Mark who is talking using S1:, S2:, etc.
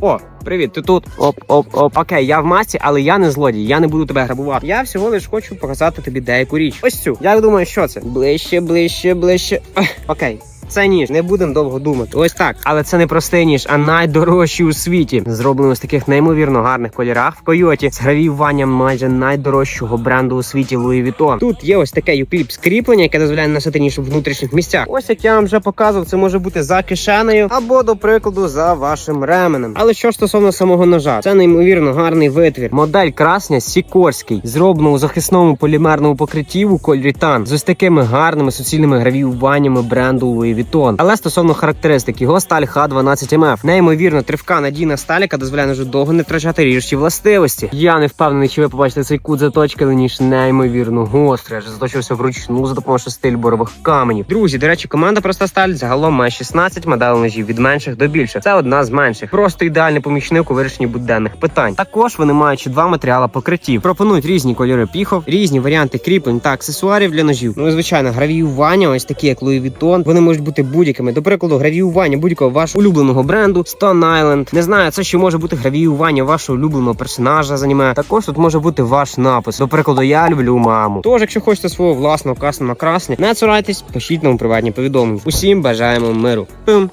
S1: О, привіт, ти тут. Оп, оп, оп. Окей, я в масці, але я не злодій, я не буду тебе грабувати. Я всього лиш хочу показати тобі деяку річ. Ось цю. Як думаю, що це? Ближче, ближче, ближче. Окей. Це ніж, не будемо довго думати. Ось так. Але це не простий ніж, а найдорожчий у світі. Зроблено з таких неймовірно гарних кольорах в койоті з гравіюванням майже найдорожчого бренду у світі Louis Vuitton. Тут є ось таке юкліп скріплення, яке дозволяє носити ніж у внутрішніх місцях. Ось як я вам вже показував, це може бути за кишенею або, до прикладу, за вашим ременем. Але що стосовно самого ножа, це неймовірно гарний витвір. Модель красня Сікорський, зроблено у захисному полімерному покритті у кольорі тан з ось такими гарними суцільними гравіюваннями бренду Louis Vuitton. Але стосовно характеристик, його сталь Х12МФ. Неймовірно тривка надійна сталь, яка дозволяє ножу довго не втрачати ріжучі властивості. Я не впевнений, чи ви побачите цей кут заточки, але ніж неймовірно гострий. Аж заточився вручну за допомогою стиль борових каменів. Друзі, до речі, команда проста сталь загалом має 16 моделей ножів від менших до більших. Це одна з менших. Просто ідеальний помічник у вирішенні буденних питань. Також вони мають два матеріали покриттів. Пропонують різні кольори піхов, різні варіанти кріплень та аксесуарів для ножів. Ну і звичайно, гравіювання, ось такі як Louis Vuitton, Вони можуть бути будь-якими. До прикладу, гравіювання будь-якого вашого улюбленого бренду, Stone Island. Не знаю, це ще може бути гравіювання вашого улюбленого персонажа з аніме. Також тут може бути ваш напис. До прикладу, я люблю маму. Тож, якщо хочете свого власного красного красня, не цурайтесь, пишіть нам у приватні повідомлення. Усім бажаємо миру. Пим.